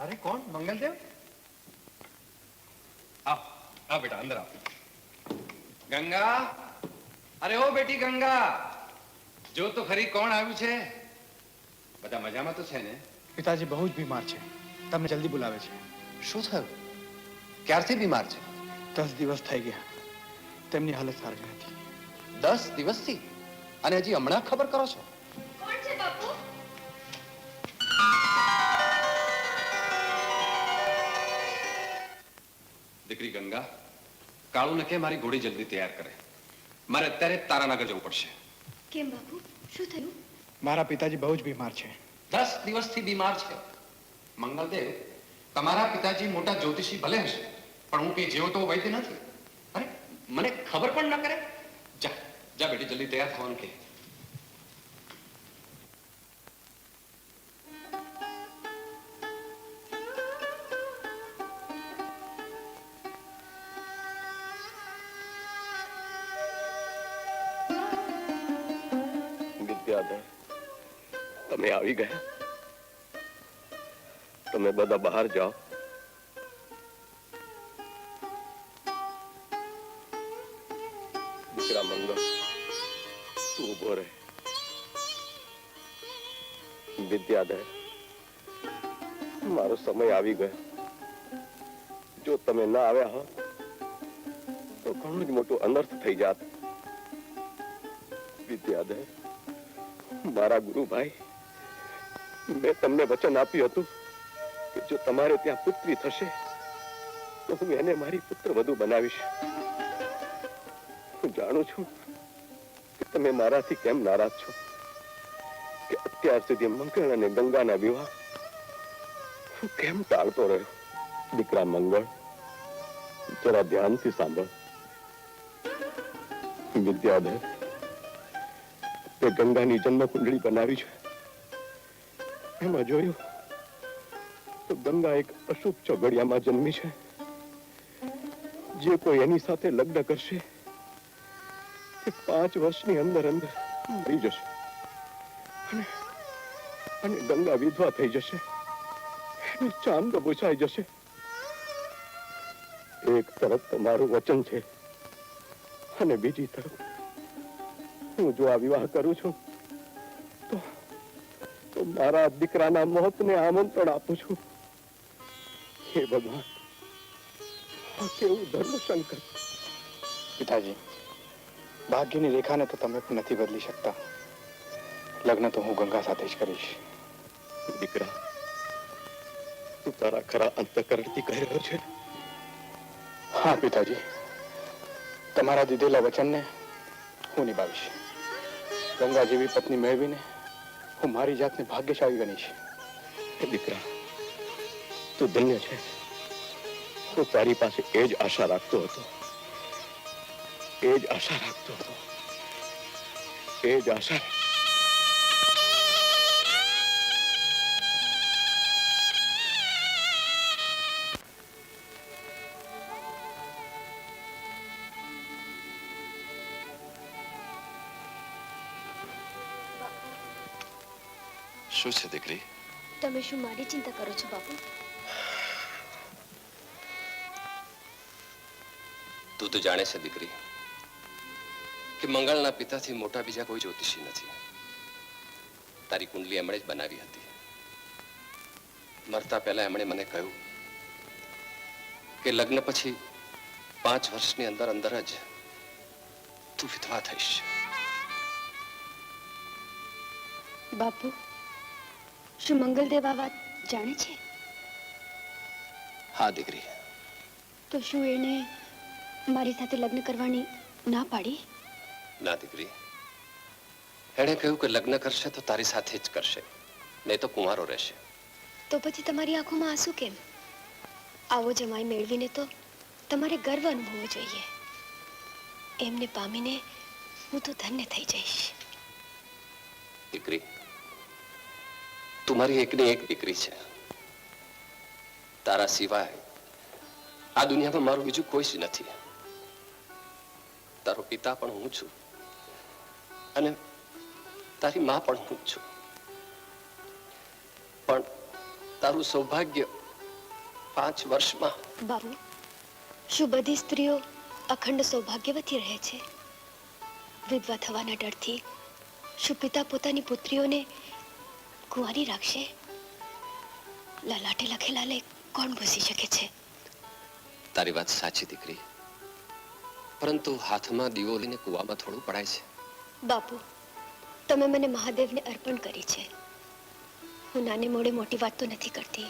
અરે કોણ? મંગલદેવ? આવ આવ બેટા અંદર આવ. ગંગા? અરે ઓ બેટી ગંગા જો તો ખરી કોણ આવ્યું છે? બધા મજામાં તો છે ને? પિતાજી બહુ જ બીમાર છે. તમને જલ્દી બોલાવે છે. શું થયું? ક્યારથી બીમાર છે? દસ દિવસ થઈ ગયા. તેમની હાલત સારી નથી. દસ દિવસથી? અને હજી હમણાં ખબર કરો છો? દીકરી ગંગા કાળુને કે મારી ઘોડી જલ્દી તૈયાર કરે? મારે અત્યારે તારાનગર જવું પડશે. કેમ બાપુ? શું થયું? મારા પિતાજી બહુ જ બીમાર છે. દસ દિવસથી બીમાર છે. મંગલદેવ તમારા પિતાજી મોટા જ્યોતિષી ભલે હશે પણ હું કઈ જેવો તો વૈદ્ય નથી. અરે મને ખબર પણ ન કરે. જા જા બેટી જલ્દી તૈયાર થવાનું કે વિદ્યાધર તમે આવી ગયા? તમે બધા બહાર જાઓ. દીકરા મંગળ, તું ઊભો રહે. વિદ્યાધર, મારો સમય આવી ગયો. જો તમે ના આવ્યા હો તો ઘણું જ મોટું અનર્થ થઈ જાત. વિદ્યાધર મારા ગુરુભાઈ, મેં તમને વચન આપ્યું હતું કે જો તમારે ત્યાં પુત્રી થશે, તો હું એને મારી પુત્ર વધુ બનાવીશ. હું જાણું છું કે તમે મારાથી કેમ નારાજ છો, કે અત્યાર સુધી મંગળ અને ગંગાના વિવાહ હું કેમ ટાળતો રહ્યો? દીકરા મંગળ, જરા ધ્યાનથી સાંભળ. વિદ્યાધર તે ગંગાની જન્મકુંડળી બનાવી છે. એમાં જોયું તો ગંગા એક અશુભ ચોગડિયામાં જન્મી છે. જે કોઈ એની સાથે લગ્ન કરશે, તે પાંચ વર્ષની અંદર અંદર મરી જશે. અને અને ગંગા વિધવા થઈ જશે. ચાંદ બુછાઈ જશે. એક તરફ તમારું વચન છે, અને બીજી તરફ હું જો આ વિવાહ કરું છું તો તો મારા દીકરાના મોતને આમંત્રણ આપું છું. હે ભગવાન આ કેવું ધર્મ સંકટ પિતાજી ભાગ્યની રેખાને તો તમે પણ નથી બદલી શકતા. લગ્ન તો હું ગંગા સાથે જ કરીશ. દીકરા તું તારા ખરા અંતકરણથી કહી રહ્યો છે? હા પિતાજી. તમારા દીધેલા વચનને હું નિભાવીશ. ગંગા જેવી પત્ની મેળવીને હું મારી જાતને ભાગ્યશાળી ગણીશ દીકરા, તું ધન્ય છે. હું તારી પાસે એ જ આશા રાખતો હતો. એ જ આશા રાખતો હતો. એ જ આશા શું છે દીકરી? તમે શું મારી ચિંતા કરો છો બાપુ? તું તો જાણે છે દીકરી કે મંગળના પિતાથી મોટા બીજા કોઈ જ્યોતિષી નથી. તારી કુંડલી એમણે જ બનાવી હતી. મરતા પહેલા એમણે મને કહ્યું કે લગ્ન પછી પાંચ વર્ષની અંદર અંદર જ તું વિધવા થઈશ. બાપુ શું મંગલદેવ આ વાત જાણે છે? હા દીકરી. તો શું એને મારી સાથે લગ્ન કરવાની ના પાડી? ના દીકરી. એણે કહ્યું કે લગ્ન કરશે તો તારી સાથે જ કરશે. નહીં તો કુંવારો રહેશે. તો પછી તમારી આંખોમાં આંસુ કેમ? આવો જમાઈ મેળવીને તો તમારે ગર્વ અનુભવવો જોઈએ. એમને પામીને હું તો ધન્ય થઈ જઈશ. દીકરી તું મારી એક દીકરી છે. તારા સિવાય આ દુનિયામાં મારું બીજું કોઈ જ નથી. તારો પિતા પણ હું છું. અને તારી માં પણ હું છું. પણ તારું સૌભાગ્ય પાંચ વર્ષમાં બાબુ, શું બધી સ્ત્રીઓ અખંડ સૌભાગ્યવતી રહે છે? વિધવા થવાના ડરથી શું પિતા પોતાની પુત્રીઓને કુંવારી રાખશે? લલાટે લખેલા લેખ કોણ ભૂસી શકે છે? તારી વાત સાચી દીકરી. પરંતુ હાથમાં દીવો લઈને કુવામાં થોડું પડાય છે. બાપુ તમે મને મહાદેવને અર્પણ કરી છે. હું નાને મોડે મોટી વાત તો નથી કરતી.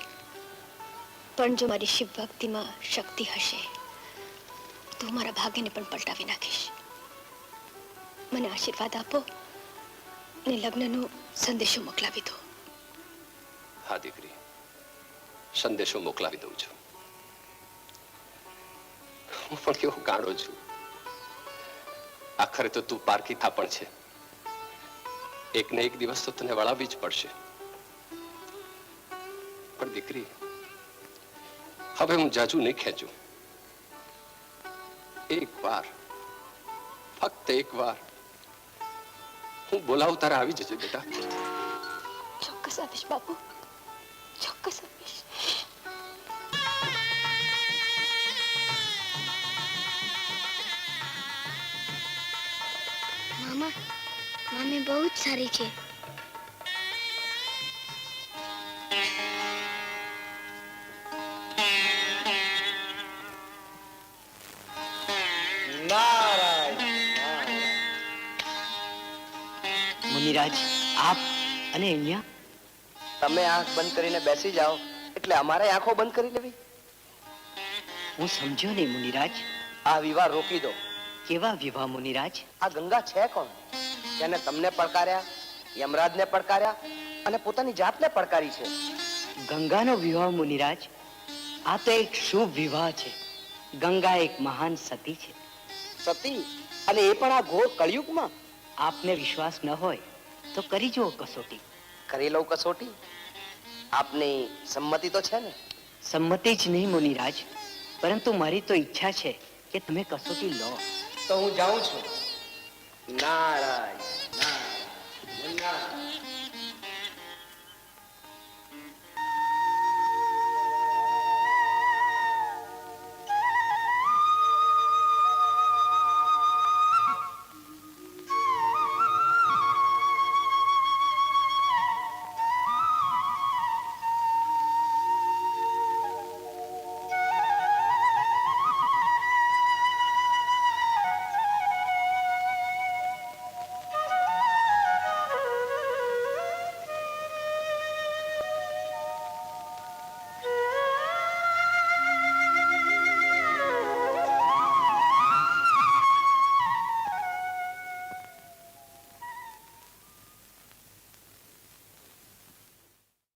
પણ જો મારી શિવ ભક્તિમાં શક્તિ હશે તો મારા ભાગ્યને પણ પલટાવી નાખીશ. મને આશીર્વાદ આપો ને લગ્નનો સંદેશો મોકલાવી દો. હા, દીકરી. સંદેશો મોકલાવી દઉં છું. હું પણ કેવો ગાંડો છું. આખરે તો તું પારકી થાપણ છે. એક ને એક દિવસ તો તને વળાવી જ પડશે. પણ દીકરી, હવે હું જાજુ નહીં ખેંચું. એક વાર, ફક્ત એક વાર, હું બોલાવું તારે આવી જજે બેટા. ચોક્કસ આવીશ બાપુ. ચોક્કસ kısıtmış. મામા મામી બહુ જ સારી છે મુનિરાજ આપ અને અહીંયા તમે આંખ બંધ કરીને બેસી જાઓ એટલે અમારે આંખો બંધ કરી લેવી. હું સમજ્યો નહીં મુનિરાજ. આ વિવાહ રોકી દો. કેવા વિવાહ મુનિરાજ? આ ગંગા છે કોણ? જેને તમને પડકાર્યા યમરાજને પડકાર્યા અને પોતાની જાતને પડકારી છે. ગંગાનો વિવાહ મુનિરાજ આ તો એક શુભ વિવાહ છે. ગંગા એક મહાન સતી છે. સતી? અને એ પણ આ ઘોર કળિયુગમાં? આપને વિશ્વાસ ન હોય તો કરી જુઓ કસોટી. કરી લઉં કસોટી? આપની સંમતિ તો છે ને? સંમતિ જ નહીં મુનિરાજ. પરંતુ મારી તો ઈચ્છા છે કે તમે કસોટી લો. તો હું જાઉં છું. નારાયણ નારાયણ